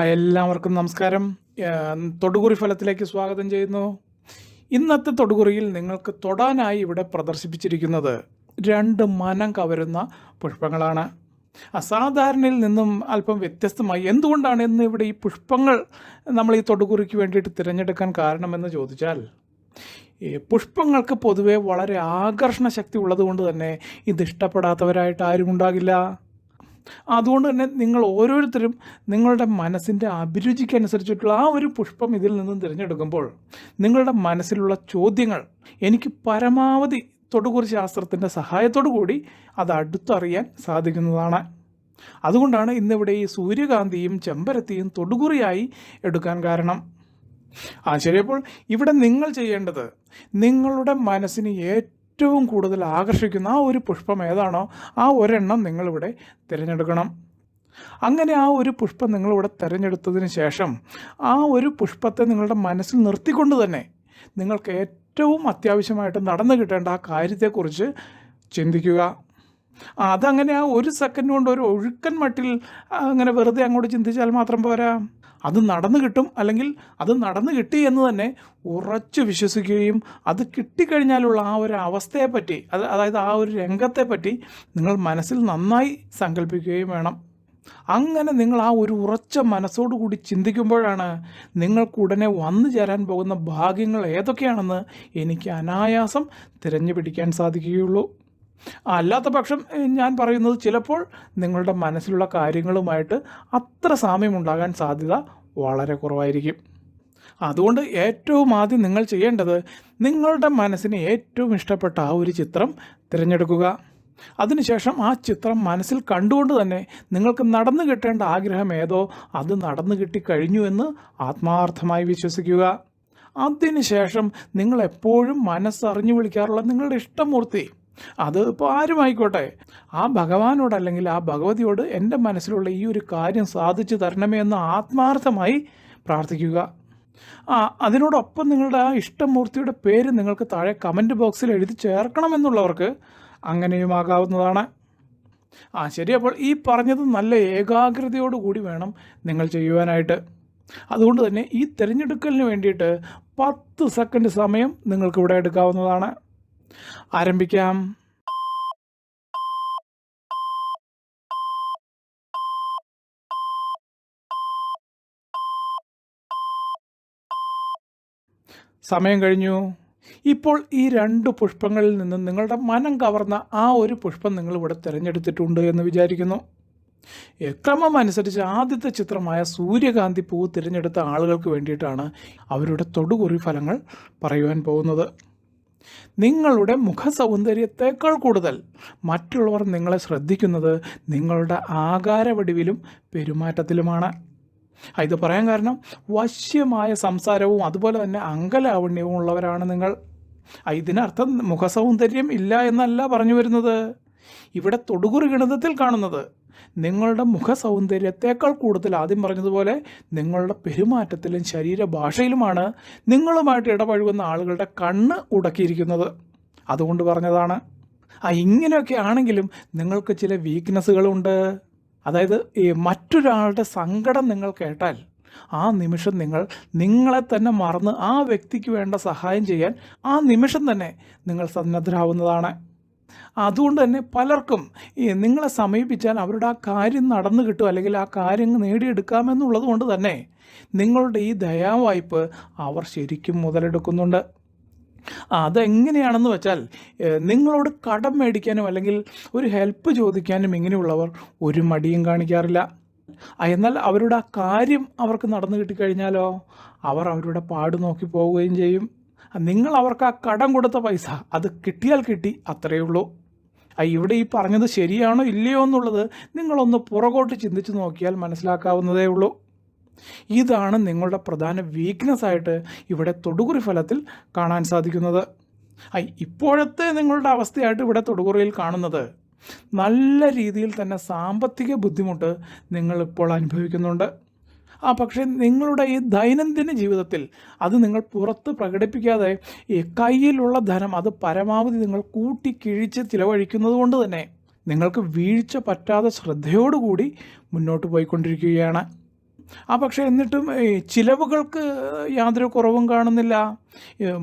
എല്ലാവർക്കും നമസ്കാരം. തൊടുകുറി ഫലത്തിലേക്ക് സ്വാഗതം ചെയ്യുന്നു. ഇന്നത്തെ തൊടുകുറിയിൽ നിങ്ങൾക്ക് തൊടാനായി ഇവിടെ പ്രദർശിപ്പിച്ചിരിക്കുന്നത് രണ്ട് മനം കവരുന്ന പുഷ്പങ്ങളാണ്. അസാധാരണയിൽ നിന്നും അല്പം വ്യത്യസ്തമായി എന്തുകൊണ്ടാണ് ഇന്ന് ഇവിടെ ഈ പുഷ്പങ്ങൾ നമ്മൾ ഈ തൊടുകുറിക്ക് വേണ്ടിയിട്ട് തിരഞ്ഞെടുക്കാൻ കാരണമെന്ന് ചോദിച്ചാൽ പുഷ്പങ്ങൾക്ക് പൊതുവെ വളരെ ആകർഷണ ശക്തി ഉള്ളതുകൊണ്ട് തന്നെ ഇത് ഇഷ്ടപ്പെടാത്തവരായിട്ട് ആരും ഉണ്ടാകില്ല. അതുകൊണ്ട് തന്നെ നിങ്ങൾ ഓരോരുത്തരും നിങ്ങളുടെ മനസ്സിന്റെ അഭിരുചിക്കനുസരിച്ചിട്ടുള്ള ആ ഒരു പുഷ്പം ഇതിൽ നിന്നും തിരഞ്ഞെടുക്കുമ്പോൾ നിങ്ങളുടെ മനസ്സിലുള്ള ചോദ്യങ്ങൾ എനിക്ക് പരമാവധി തൊടുകുറി ശാസ്ത്രത്തിന്റെ സഹായത്തോടു കൂടി അത് അടുത്തറിയാൻ സാധിക്കുന്നതാണ്. അതുകൊണ്ടാണ് ഇന്നിവിടെ ഈ സൂര്യകാന്തിയും ചെമ്പരത്തിയും തൊടുകുറിയായി എടുക്കാൻ കാരണം. ആ ശരിയപ്പോൾ ഇവിടെ നിങ്ങൾ ചെയ്യേണ്ടത് നിങ്ങളുടെ മനസ്സിന് ഏറ്റവും കൂടുതൽ ആകർഷിക്കുന്ന ആ ഒരു പുഷ്പം ഏതാണോ ആ ഒരെണ്ണം നിങ്ങളിവിടെ തിരഞ്ഞെടുക്കണം. അങ്ങനെ ആ ഒരു പുഷ്പം നിങ്ങളിവിടെ തിരഞ്ഞെടുത്തതിന് ശേഷം ആ ഒരു പുഷ്പത്തെ നിങ്ങളുടെ മനസ്സിൽ നിർത്തിക്കൊണ്ട് തന്നെ നിങ്ങൾക്ക് ഏറ്റവും അത്യാവശ്യമായിട്ട് നടന്നു കിട്ടേണ്ട ആ കാര്യത്തെക്കുറിച്ച് ചിന്തിക്കുക. അതങ്ങനെ ആ ഒരു സെക്കൻഡ് കൊണ്ട് ഒരു ഒഴുക്കൻ മട്ടിൽ അങ്ങനെ വെറുതെ അങ്ങോട്ട് ചിന്തിച്ചാൽ മാത്രം പോരാ. അത് നടന്നു കിട്ടും അല്ലെങ്കിൽ അത് നടന്നു കിട്ടി എന്ന് തന്നെ ഉറച്ചു വിശ്വസിക്കുകയും അത് കിട്ടിക്കഴിഞ്ഞാലുള്ള ആ ഒരു അവസ്ഥയെപ്പറ്റി അത് അതായത് ആ ഒരു രംഗത്തെപ്പറ്റി നിങ്ങൾ മനസ്സിൽ നന്നായി സങ്കല്പിക്കുകയും വേണം. അങ്ങനെ നിങ്ങൾ ആ ഒരു ഉറച്ച മനസ്സോടു കൂടി ചിന്തിക്കുമ്പോഴാണ് നിങ്ങൾക്ക് ഉടനെ വന്നു ചേരാൻ പോകുന്ന ഭാഗ്യങ്ങൾ ഏതൊക്കെയാണെന്ന് എനിക്ക് അനായാസം തിരഞ്ഞു പിടിക്കാൻ സാധിക്കുകയുള്ളൂ. അല്ലാത്ത പക്ഷം ഞാൻ പറയുന്നത് ചിലപ്പോൾ നിങ്ങളുടെ മനസ്സിലുള്ള കാര്യങ്ങളുമായിട്ട് അത്ര സാമ്യമുണ്ടാകാൻ സാധ്യത വളരെ കുറവായിരിക്കും. അതുകൊണ്ട് ഏറ്റവും ആദ്യം നിങ്ങൾ ചെയ്യേണ്ടത് നിങ്ങളുടെ മനസ്സിന് ഏറ്റവും ഇഷ്ടപ്പെട്ട ആ ഒരു ചിത്രം തിരഞ്ഞെടുക്കുക. അതിനുശേഷം ആ ചിത്രം മനസ്സിൽ കണ്ടുകൊണ്ട് തന്നെ നിങ്ങൾക്ക് നടന്നു കിട്ടേണ്ട ആഗ്രഹം ഏതോ അത് നടന്നു കിട്ടിക്കഴിഞ്ഞു എന്ന് ആത്മാർത്ഥമായി വിശ്വസിക്കുക. അതിനുശേഷം നിങ്ങൾ എപ്പോഴും മനസ്സറിഞ്ഞു വിളിക്കാറുള്ള നിങ്ങളുടെ ഇഷ്ടമൂർത്തി. അത് ഇപ്പോൾ ആരുമായിക്കോട്ടെ? ആ ഭഗവാനോട് അല്ലെങ്കിൽ ആ ഭഗവതിയോട് എന്റെ മനസ്സിലുള്ള ഈ ഒരു കാര്യം സാധിച്ചു തരണമേ എന്ന് ആത്മാർത്ഥമായി പ്രാർത്ഥിക്കുക. ആ അതിനോടൊപ്പം നിങ്ങളുടെ ആ ഇഷ്ടമൂർത്തിയുടെ പേര് നിങ്ങൾക്ക് താഴെ കമന്റ് ബോക്സിൽ എഴുതി ചേർക്കണമെന്നുള്ളവർക്ക് അങ്ങനെയുമാകാവുന്നതാണ് ആ ശരി അപ്പോൾ ഈ പറഞ്ഞത് നല്ല ഏകാഗ്രതയോടുകൂടി വേണം നിങ്ങൾ ചെയ്യുവാനായിട്ട്. അതുകൊണ്ട് തന്നെ ഈ തിരഞ്ഞെടുക്കലിന് വേണ്ടിയിട്ട് പത്ത് സെക്കൻഡ് സമയം നിങ്ങൾക്ക് ഇവിടെ എടുക്കാവുന്നതാണ്. ആരംഭിക്കാം. സമയം കഴിഞ്ഞു. ഇപ്പോൾ ഈ രണ്ട് പുഷ്പങ്ങളിൽ നിന്നും നിങ്ങളുടെ മനം കവർന്ന ആ ഒരു പുഷ്പം നിങ്ങൾ ഇവിടെ തിരഞ്ഞെടുത്തിട്ടുണ്ട് എന്ന് വിചാരിക്കുന്നു. ക്രമം അനുസരിച്ച് ആദ്യത്തെ ചിത്രമായ സൂര്യകാന്തി പൂവ് തിരഞ്ഞെടുത്ത ആളുകൾക്ക് വേണ്ടിയിട്ടാണ് അവരുടെ തൊടുകുറി ഫലങ്ങൾ പറയുവാൻ പോകുന്നത്. നിങ്ങളുടെ മുഖ സൗന്ദര്യത്തേക്കാൾ കൂടുതൽ. മറ്റുള്ളവർ നിങ്ങളെ ശ്രദ്ധിക്കുന്നത് നിങ്ങളുടെ ആകാരവടിവിലും പെരുമാറ്റത്തിലുമാണ്. ഇത് പറയാൻ കാരണം വശ്യമായ സംസാരവും അതുപോലെ തന്നെ അങ്കലാവണ്യവും ഉള്ളവരാണ് നിങ്ങൾ. ഇതിനർത്ഥം മുഖസൗന്ദര്യം ഇല്ല എന്നല്ല പറഞ്ഞു വരുന്നത്. ഇവിടെ തൊടുകുറി ഗണിതത്തിൽ കാണുന്നത് നിങ്ങളുടെ മുഖ സൗന്ദര്യത്തേക്കാൾ കൂടുതൽ ആദ്യം പറഞ്ഞതുപോലെ നിങ്ങളുടെ പെരുമാറ്റത്തിലും ശരീരഭാഷയിലുമാണ് നിങ്ങളുമായിട്ട് ഇടപഴകുന്ന ആളുകളുടെ കണ്ണ് ഉടക്കിയിരിക്കുന്നത്. അതുകൊണ്ട് പറഞ്ഞതാണ് ആ ഇങ്ങനെയൊക്കെ ആണെങ്കിലും നിങ്ങൾക്ക് ചില വീക്ക്നെസ്സുകളുണ്ട് അതായത് ഈ മറ്റൊരാളുടെ സങ്കടം നിങ്ങൾ കേട്ടാൽ ആ നിമിഷം നിങ്ങൾ നിങ്ങളെ തന്നെ മറന്ന് ആ വ്യക്തിക്ക് വേണ്ട സഹായം ചെയ്യാൻ ആ നിമിഷം തന്നെ നിങ്ങൾ സന്നദ്ധരാവുന്നതാണ്. അതുകൊണ്ട് തന്നെ പലർക്കും നിങ്ങളെ സമീപിച്ചാൽ അവരുടെ ആ കാര്യം നടന്നു കിട്ടും അല്ലെങ്കിൽ ആ കാര്യം നേടിയെടുക്കാമെന്നുള്ളത് കൊണ്ട് തന്നെ നിങ്ങളുടെ ഈ ദയാവായ്പ് അവർ ശരിക്കും മുതലെടുക്കുന്നുണ്ട്. അതെങ്ങനെയാണെന്ന് വെച്ചാൽ നിങ്ങളോട് കടം മേടിക്കാനും അല്ലെങ്കിൽ ഒരു ഹെൽപ്പ് ചോദിക്കാനും ഇങ്ങനെയുള്ളവർ ഒരു മടിയും കാണിക്കാറില്ല. എന്നാൽ അവരുടെ ആ കാര്യം അവർക്ക് നടന്നു കിട്ടിക്കഴിഞ്ഞാലോ? അവർ അവരുടെ പാട് നോക്കി പോവുകയും ചെയ്യും. നിങ്ങൾ അവർക്ക് ആ കടം കൊടുത്ത പൈസ അത് കിട്ടിയാൽ കിട്ടി അത്രയേ ഉള്ളൂ. ഇവിടെ ഈ പറഞ്ഞത് ശരിയാണോ ഇല്ലയോ എന്നുള്ളത് നിങ്ങളൊന്ന് പുറകോട്ട് ചിന്തിച്ച് നോക്കിയാൽ മനസ്സിലാക്കാവുന്നതേ ഉള്ളൂ. ഇതാണ് നിങ്ങളുടെ പ്രധാന വീക്ക്നെസ് ആയിട്ട് ഇവിടെ തൊടുകുറി ഫലത്തിൽ കാണാൻ സാധിക്കുന്നത്. ഇപ്പോഴത്തെ നിങ്ങളുടെ അവസ്ഥയായിട്ട് ഇവിടെ തൊടുകുറിയിൽ കാണുന്നത് നല്ല രീതിയിൽ തന്നെ സാമ്പത്തിക ബുദ്ധിമുട്ട് നിങ്ങൾ ഇപ്പോൾ അനുഭവിക്കുന്നുണ്ട്. ആ പക്ഷേ നിങ്ങളുടെ ഈ ദൈനംദിന ജീവിതത്തിൽ അത് നിങ്ങൾ പുറത്ത് പ്രകടിപ്പിക്കാതെ ഈ കയ്യിലുള്ള ധനം അത് പരമാവധി നിങ്ങൾ കൂട്ടി കിഴിച്ച് ചിലവഴിക്കുന്നത് കൊണ്ട് തന്നെ നിങ്ങൾക്ക് വീഴ്ച പറ്റാതെ ശ്രദ്ധയോടുകൂടി മുന്നോട്ട് പോയിക്കൊണ്ടിരിക്കുകയാണ്. ആ പക്ഷേ എന്നിട്ടും ചിലവുകൾക്ക് യാതൊരു കുറവും കാണുന്നില്ല.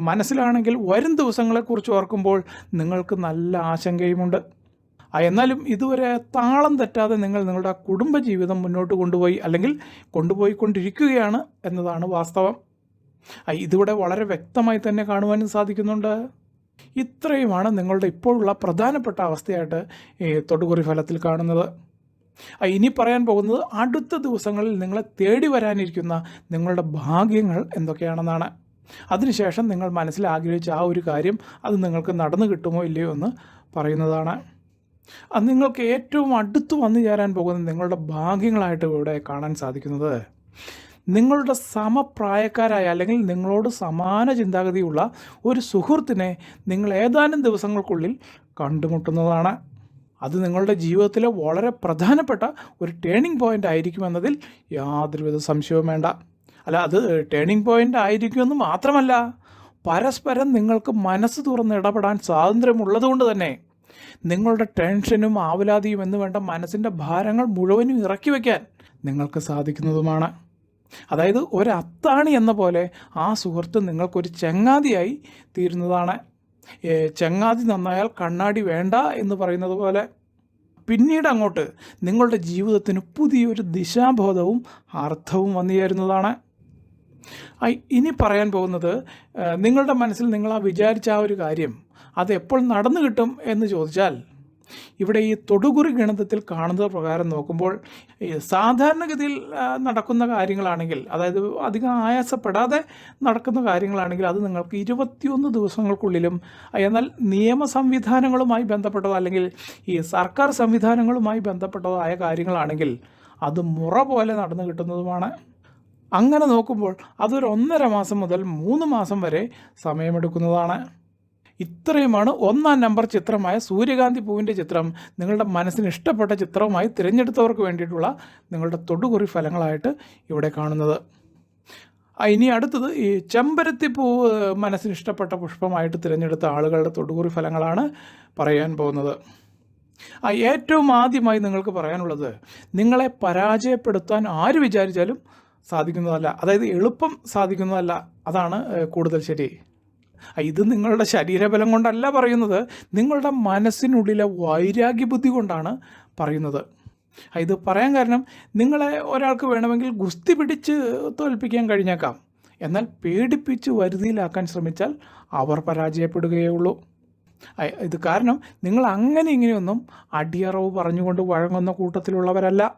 മനസ്സിലാണെങ്കിൽ വരും ദിവസങ്ങളെക്കുറിച്ച് ഓർക്കുമ്പോൾ നിങ്ങൾക്ക് നല്ല ആശങ്കയുമുണ്ട്. എന്നാലും ഇതുവരെ താളം തെറ്റാതെ നിങ്ങൾ നിങ്ങളുടെ കുടുംബജീവിതം മുന്നോട്ട് കൊണ്ടുപോയി അല്ലെങ്കിൽ കൊണ്ടുപോയിക്കൊണ്ടിരിക്കുകയാണ് എന്നതാണ് വാസ്തവം. ഇതിവിടെ വളരെ വ്യക്തമായി തന്നെ കാണുവാനും സാധിക്കുന്നുണ്ട്. ഇത്രയുമാണ് നിങ്ങളുടെ ഇപ്പോഴുള്ള പ്രധാനപ്പെട്ട അവസ്ഥയായിട്ട് തൊടുകുറി ഫലത്തിൽ കാണുന്നത്. ഇനി പറയാൻ പോകുന്നത് അടുത്ത ദിവസങ്ങളിൽ നിങ്ങളെ തേടി വരാനിരിക്കുന്ന നിങ്ങളുടെ ഭാഗ്യങ്ങൾ എന്തൊക്കെയാണെന്നാണ്. അതിനുശേഷം നിങ്ങൾ മനസ്സിൽ ആഗ്രഹിച്ച ആ ഒരു കാര്യം അത് നിങ്ങൾക്ക് നടന്നു കിട്ടുമോ ഇല്ലയോ എന്ന് പറയുന്നതാണ്. അത് നിങ്ങൾക്ക് ഏറ്റവും അടുത്ത് വന്നു ചേരാൻ പോകുന്ന നിങ്ങളുടെ ഭാഗ്യങ്ങളായിട്ട് ഇവിടെ കാണാൻ സാധിക്കുന്നത്. നിങ്ങളുടെ സമപ്രായക്കാരായ അല്ലെങ്കിൽ നിങ്ങളോട് സമാന ചിന്താഗതിയുള്ള ഒരു സുഹൃത്തിനെ നിങ്ങൾ ഏതാനും ദിവസങ്ങൾക്കുള്ളിൽ കണ്ടുമുട്ടുന്നതാണ്. അത് നിങ്ങളുടെ ജീവിതത്തിലെ വളരെ പ്രധാനപ്പെട്ട ഒരു ടേണിംഗ് പോയിന്റ് ആയിരിക്കുമെന്നതിൽ യാതൊരുവിധ സംശയവും വേണ്ട. അല്ല അത് ടേണിംഗ് പോയിന്റ് ആയിരിക്കുമെന്ന് മാത്രമല്ല പരസ്പരം നിങ്ങൾക്ക് മനസ്സ് തുറന്ന് ഇടപെടാൻ സ്വാതന്ത്ര്യമുള്ളതുകൊണ്ട് തന്നെ. നിങ്ങളുടെ ടെൻഷനും ആവലാതിയും എന്ന് വേണ്ട മനസ്സിന്റെ ഭാരങ്ങൾ മുഴുവനും ഇറക്കി വയ്ക്കാൻ നിങ്ങൾക്ക് സാധിക്കുന്നതുമാണ്. അതായത് ഒരത്താണി എന്ന പോലെ ആ സുഹൃത്ത് നിങ്ങൾക്കൊരു ചങ്ങാതിയായി തീരുന്നതാണ്. ചങ്ങാതി നന്നായാൽ കണ്ണാടി വേണ്ട എന്ന് പറയുന്നത് പോലെ പിന്നീട് അങ്ങോട്ട് നിങ്ങളുടെ ജീവിതത്തിന് പുതിയൊരു ദിശാബോധവും അർത്ഥവും വന്നു ചേരുന്നതാണ് ഇനി പറയാൻ പോകുന്നത് നിങ്ങളുടെ മനസ്സിൽ നിങ്ങൾ ആ വിചാരിച്ച ആ ഒരു കാര്യം അത് എപ്പോൾ നടന്നു കിട്ടും എന്ന് ചോദിച്ചാൽ ഇവിടെ ഈ തൊടുകുറി ഗണിതത്തിൽ കാണുന്ന പ്രകാരം നോക്കുമ്പോൾ സാധാരണഗതിയിൽ നടക്കുന്ന കാര്യങ്ങളാണെങ്കിൽ അതായത് അധികം ആയാസപ്പെടാതെ നടക്കുന്ന കാര്യങ്ങളാണെങ്കിൽ അത് നിങ്ങൾക്ക് ഇരുപത്തിയൊന്ന് ദിവസങ്ങൾക്കുള്ളിലും എന്നാൽ നിയമ സംവിധാനങ്ങളുമായി ബന്ധപ്പെട്ടതോ അല്ലെങ്കിൽ ഈ സർക്കാർ സംവിധാനങ്ങളുമായി ബന്ധപ്പെട്ടതോ ആയ കാര്യങ്ങളാണെങ്കിൽ അത് മുറ പോലെ നടന്നു കിട്ടുന്നതുമാണ് അങ്ങനെ നോക്കുമ്പോൾ അതൊരു ഒന്നര മാസം മുതൽ മൂന്ന് മാസം വരെ സമയമെടുക്കുന്നതാണ്. ഇത്രയുമാണ് ഒന്നാം നമ്പർ ചിത്രമായ സൂര്യകാന്തി പൂവിന്റെ ചിത്രം. നിങ്ങളുടെ മനസ്സിന് ഇഷ്ടപ്പെട്ട ചിത്രവുമായി തിരഞ്ഞെടുത്തവർക്ക് വേണ്ടിയിട്ടുള്ള നിങ്ങളുടെ തൊടുകുറി ഫലങ്ങളായിട്ട് ഇവിടെ കാണുന്നത്. ഇനി അടുത്തത് ഈ ചെമ്പരത്തി പൂവ് മനസ്സിന് ഇഷ്ടപ്പെട്ട പുഷ്പമായിട്ട് തിരഞ്ഞെടുത്ത ആളുകളുടെ തൊടുകുറി ഫലങ്ങളാണ് പറയാൻ പോകുന്നത്. ആ ഏറ്റവും ആദ്യമായി നിങ്ങൾക്ക് പറയാനുള്ളത് നിങ്ങളെ പരാജയപ്പെടുത്താൻ ആര് വിചാരിച്ചാലും സാധിക്കുന്നതല്ല. അതായത് എളുപ്പം സാധിക്കുന്നതല്ല. അതാണ് കൂടുതൽ ശരി. ഇത് നിങ്ങളുടെ ശരീരബലം കൊണ്ടല്ല പറയുന്നത്. നിങ്ങളുടെ മനസ്സിനുള്ളിലെ വൈരാഗ്യ ബുദ്ധി കൊണ്ടാണ് പറയുന്നത്. ഇത് പറയാൻ കാരണം നിങ്ങളെ ഒരാൾക്ക് വേണമെങ്കിൽ ഗുസ്തി പിടിച്ച് തോൽപ്പിക്കാൻ കഴിഞ്ഞേക്കാം. എന്നാൽ പേടിപ്പിച്ച് വരുതിയിലാക്കാൻ ശ്രമിച്ചാൽ അവർ പരാജയപ്പെടുകയേ ഉള്ളൂ. ഇത് കാരണം നിങ്ങൾ അങ്ങനെ ഇങ്ങനെയൊന്നും അടിയറവ് പറഞ്ഞുകൊണ്ട് വഴങ്ങുന്ന കൂട്ടത്തിലുള്ളവരല്ല.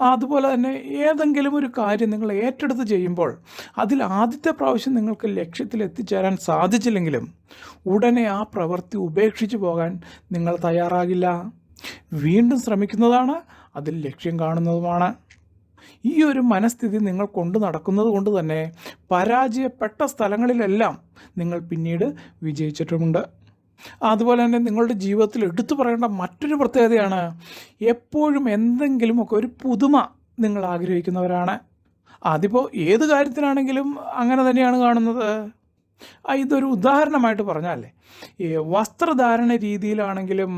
അതുപോലെ തന്നെ ഏതെങ്കിലും ഒരു കാര്യം നിങ്ങൾ ഏറ്റെടുത്ത് ചെയ്യുമ്പോൾ അതിൽ ആദ്യത്തെ പ്രാവശ്യം നിങ്ങൾക്ക് ലക്ഷ്യത്തിൽ എത്തിച്ചേരാൻ സാധിച്ചില്ലെങ്കിലും ഉടനെ ആ പ്രവൃത്തി ഉപേക്ഷിച്ചു പോകാൻ നിങ്ങൾ തയ്യാറാകില്ല. വീണ്ടും ശ്രമിക്കുന്നതാണ് അതിൽ ലക്ഷ്യം കാണുന്നതുമാണ്. ഈ ഒരു മനസ്ഥിതി നിങ്ങൾ കൊണ്ടു നടക്കുന്നത് കൊണ്ട് തന്നെ പരാജയപ്പെട്ട സ്ഥലങ്ങളിലെല്ലാം നിങ്ങൾ പിന്നീട് വിജയിച്ചിട്ടുമുണ്ട്. അതുപോലെ തന്നെ നിങ്ങളുടെ ജീവിതത്തിൽ എടുത്തു പറയേണ്ട മറ്റൊരു പ്രത്യേകതയാണ് എപ്പോഴും എന്തെങ്കിലുമൊക്കെ ഒരു പുതുമ നിങ്ങൾ ആഗ്രഹിക്കുന്നവരാണ്. അതിപ്പോൾ ഏത് കാര്യത്തിനാണെങ്കിലും അങ്ങനെ തന്നെയാണ് കാണുന്നത്. ഇതൊരു ഉദാഹരണമായിട്ട് പറഞ്ഞാലേ ഈ വസ്ത്രധാരണ രീതിയിലാണെങ്കിലും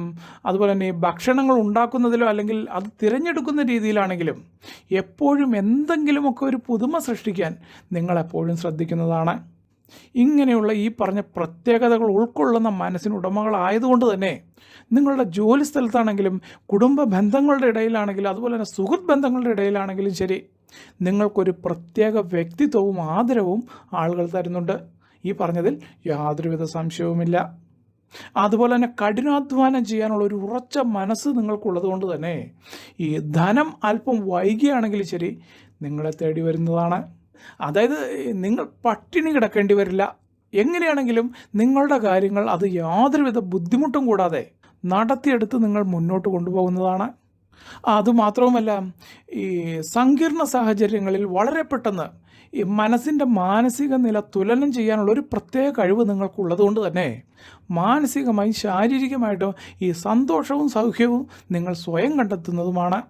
അതുപോലെ തന്നെ ഭക്ഷണങ്ങൾ ഉണ്ടാക്കുന്നതിലോ അല്ലെങ്കിൽ അത് തിരഞ്ഞെടുക്കുന്ന രീതിയിലാണെങ്കിലും എപ്പോഴും എന്തെങ്കിലുമൊക്കെ ഒരു പുതുമ സൃഷ്ടിക്കാൻ നിങ്ങളെപ്പോഴും ശ്രദ്ധിക്കുന്നതാണ്. ഇങ്ങനെയുള്ള ഈ പറഞ്ഞ പ്രത്യേകതകൾ ഉൾക്കൊള്ളുന്ന മനസ്സിന് ഉടമകളായതുകൊണ്ട് തന്നെ നിങ്ങളുടെ ജോലി സ്ഥലത്താണെങ്കിലും കുടുംബ ബന്ധങ്ങളുടെ ഇടയിലാണെങ്കിലും അതുപോലെ തന്നെ സുഹൃത്ത് ബന്ധങ്ങളുടെ ഇടയിലാണെങ്കിലും ശരി നിങ്ങൾക്കൊരു പ്രത്യേക വ്യക്തിത്വവും ആദരവും ആളുകൾ തരുന്നുണ്ട്. ഈ പറഞ്ഞതിൽ യാതൊരുവിധ സംശയവുമില്ല. അതുപോലെ തന്നെ കഠിനാധ്വാനം ചെയ്യാനുള്ള ഒരു ഉറച്ച മനസ്സ് നിങ്ങൾക്കുള്ളത് കൊണ്ട് തന്നെ ഈ ധനം അല്പം വൈകിയാണെങ്കിലും ശരി നിങ്ങളെ തേടി വരുന്നതാണ്. അതായത് നിങ്ങൾ പട്ടിണി കിടക്കേണ്ടി വരില്ല. എങ്ങനെയാണെങ്കിലും നിങ്ങളുടെ കാര്യങ്ങൾ അത് യാതൊരുവിധ ബുദ്ധിമുട്ടും കൂടാതെ നടത്തിയെടുത്ത് നിങ്ങൾ മുന്നോട്ട് കൊണ്ടുപോകുന്നതാണ്. അതുമാത്രവുമല്ല ഈ സങ്കീർണ സാഹചര്യങ്ങളിൽ വളരെ പെട്ടെന്ന് ഈ മനസ്സിന്റെ മാനസിക നില തുലനം ചെയ്യാനുള്ള ഒരു പ്രത്യേക കഴിവ് നിങ്ങൾക്കുള്ളത് കൊണ്ട് തന്നെ മാനസികമായും ശാരീരികമായിട്ടും ഈ സന്തോഷവും സൗഖ്യവും നിങ്ങൾ സ്വയം കണ്ടെത്തുന്നതുമാണ്.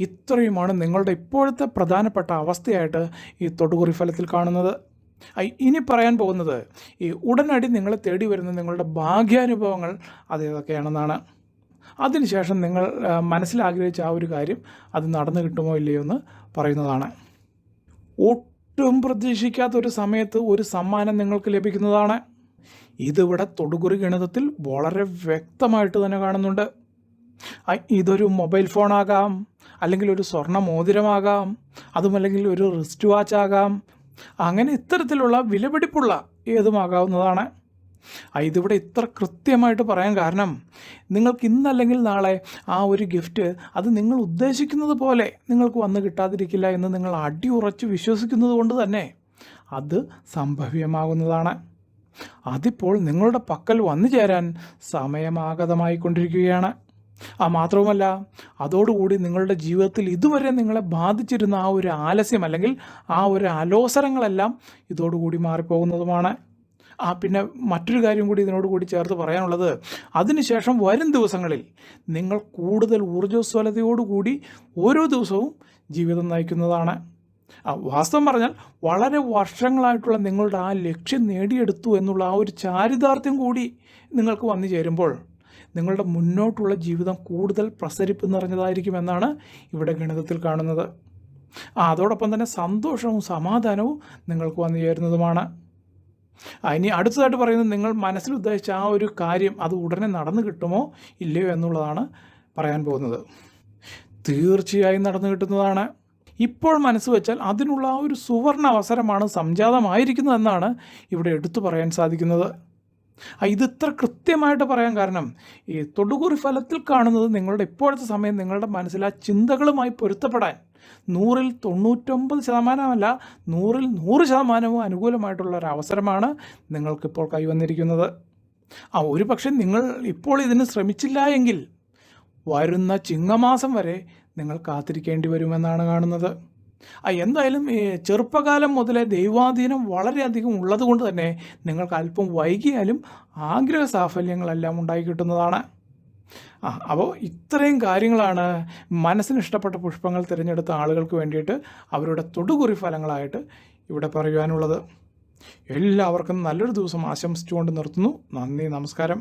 ഇത്രയുമാണ് നിങ്ങളുടെ ഇപ്പോഴത്തെ പ്രധാനപ്പെട്ട അവസ്ഥയായിട്ട് ഈ തൊടുകുറി ഫലത്തിൽ കാണുന്നത്. ഇനി പറയാൻ പോകുന്നത് ഈ ഉടനടി നിങ്ങളെ തേടി വരുന്ന നിങ്ങളുടെ ഭാഗ്യാനുഭവങ്ങൾ അതേതൊക്കെയാണെന്നാണ്. അതിനുശേഷം നിങ്ങൾ മനസ്സിലാഗ്രഹിച്ച ആ ഒരു കാര്യം അത് നടന്നു കിട്ടുമോ ഇല്ലയോ എന്ന് പറയുന്നതാണ്. ഒട്ടും പ്രതീക്ഷിക്കാത്ത ഒരു സമയത്ത് ഒരു സമ്മാനം നിങ്ങൾക്ക് ലഭിക്കുന്നതാണ്. ഇതിവിടെ തൊടുകുറി ഗണിതത്തിൽ വളരെ വ്യക്തമായിട്ട് തന്നെ കാണുന്നുണ്ട്. ഇതൊരു മൊബൈൽ ഫോണാകാം അല്ലെങ്കിൽ ഒരു സ്വർണ മോതിരമാകാം അതുമല്ലെങ്കിൽ ഒരു റിസ്റ്റ് വാച്ച് ആകാം. അങ്ങനെ ഇത്തരത്തിലുള്ള വിലപിടിപ്പുള്ള ഏതുമാകാവുന്നതാണ്? ഇതിവിടെ ഇത്ര കൃത്യമായിട്ട് പറയാൻ കാരണം നിങ്ങൾക്ക് ഇന്നല്ലെങ്കിൽ നാളെ ആ ഒരു ഗിഫ്റ്റ് അത് നിങ്ങൾ ഉദ്ദേശിക്കുന്നത് പോലെ നിങ്ങൾക്ക് വന്ന് കിട്ടാതിരിക്കില്ല എന്ന് നിങ്ങൾ അടിയുറച്ച് വിശ്വസിക്കുന്നത് കൊണ്ട് തന്നെ അത് സംഭവ്യമാകുന്നതാണ്. അതിപ്പോൾ നിങ്ങളുടെ പക്കൽ വന്നു ചേരാൻ സമയമാഗതമായിക്കൊണ്ടിരിക്കുകയാണ്. ആ മാത്രവുമല്ല അതോടുകൂടി നിങ്ങളുടെ ജീവിതത്തിൽ ഇതുവരെ നിങ്ങളെ ബാധിച്ചിരുന്ന ആ ഒരു ആലസ്യം അല്ലെങ്കിൽ ആ ഒരു അലോസരങ്ങളെല്ലാം ഇതോടുകൂടി മാറിപ്പോകുന്നതുമാണ്. ആ പിന്നെ മറ്റൊരു കാര്യം കൂടി ഇതിനോട് കൂടി ചേർത്ത് പറയാനുള്ളത്. അതിനുശേഷം വരും ദിവസങ്ങളിൽ നിങ്ങൾ കൂടുതൽ ഊർജസ്വലതയോടുകൂടി ഓരോ ദിവസവും ജീവിതം നയിക്കുന്നതാണ്. ആ വാസ്തവം പറഞ്ഞാൽ വളരെ വർഷങ്ങളായിട്ടുള്ള നിങ്ങളുടെ ആ ലക്ഷ്യം നേടിയെടുത്തു എന്നുള്ള ആ ഒരു ചാരിതാർത്ഥ്യം കൂടി നിങ്ങൾക്ക് വന്നു ചേരുമ്പോൾ നിങ്ങളുടെ മുന്നോട്ടുള്ള ജീവിതം കൂടുതൽ പ്രസരിപ്പ് നിറഞ്ഞതായിരിക്കുമെന്നാണ് ഇവിടെ ഗണിതത്തിൽ കാണുന്നത്. ആ അതോടൊപ്പം തന്നെ സന്തോഷവും സമാധാനവും നിങ്ങൾക്ക് വന്നു ചേരുന്നതുമാണ്. ഇനി അടുത്തതായിട്ട് പറയുന്നത് നിങ്ങൾ മനസ്സിൽ ഉദ്ദേശിച്ച ആ ഒരു കാര്യം അത് ഉടനെ നടന്നു കിട്ടുമോ ഇല്ലയോ എന്നുള്ളതാണ് പറയാൻ പോകുന്നത്. തീർച്ചയായും നടന്നു കിട്ടുന്നതാണ്. ഇപ്പോൾ മനസ്സ് വെച്ചാൽ അതിനുള്ള ആ ഒരു സുവർണ അവസരമാണ് സംജാതമായിരിക്കുന്നതെന്നാണ് ഇവിടെ എടുത്തു പറയാൻ സാധിക്കുന്നത്. ഇത് ഇത്ര കൃത്യമായിട്ട് പറയാൻ കാരണം ഈ തൊടുകുറി ഫലത്തിൽ കാണുന്നത് നിങ്ങളുടെ ഇപ്പോഴത്തെ സമയം നിങ്ങളുടെ മനസ്സിൽ ആ ചിന്തകളുമായി പൊരുത്തപ്പെടാൻ നൂറിൽ തൊണ്ണൂറ്റൊമ്പത് ശതമാനമല്ല നൂറിൽ നൂറ് ശതമാനവും അനുകൂലമായിട്ടുള്ള ഒരു അവസരമാണ് നിങ്ങൾക്കിപ്പോൾ കൈവന്നിരിക്കുന്നത് ആ ഒരു പക്ഷേ നിങ്ങൾ ഇപ്പോൾ ഇതിന് ശ്രമിച്ചില്ല എങ്കിൽ വരുന്ന ചിങ്ങമാസം വരെ നിങ്ങൾ കാത്തിരിക്കേണ്ടി വരുമെന്നാണ് കാണുന്നത്. ആ എന്തായാലും ചെറുപ്പകാലം മുതലേ ദൈവാധീനം വളരെയധികം ഉള്ളത് കൊണ്ട് തന്നെ നിങ്ങൾക്ക് അല്പം വൈകിയാലും ആഗ്രഹ സാഫല്യങ്ങളെല്ലാം ഉണ്ടായി കിട്ടുന്നതാണ്. ആ അപ്പോൾ ഇത്രയും കാര്യങ്ങളാണ് മനസ്സിന് ഇഷ്ടപ്പെട്ട പുഷ്പങ്ങൾ തിരഞ്ഞെടുത്ത ആളുകൾക്ക് വേണ്ടിയിട്ട് അവരുടെ തൊടുകുറി ഫലങ്ങളായിട്ട് ഇവിടെ പറയുവാനുള്ളത്. എല്ലാവർക്കും നല്ലൊരു ദിവസം ആശംസിച്ചുകൊണ്ട് നിർത്തുന്നു. നന്ദി നമസ്കാരം.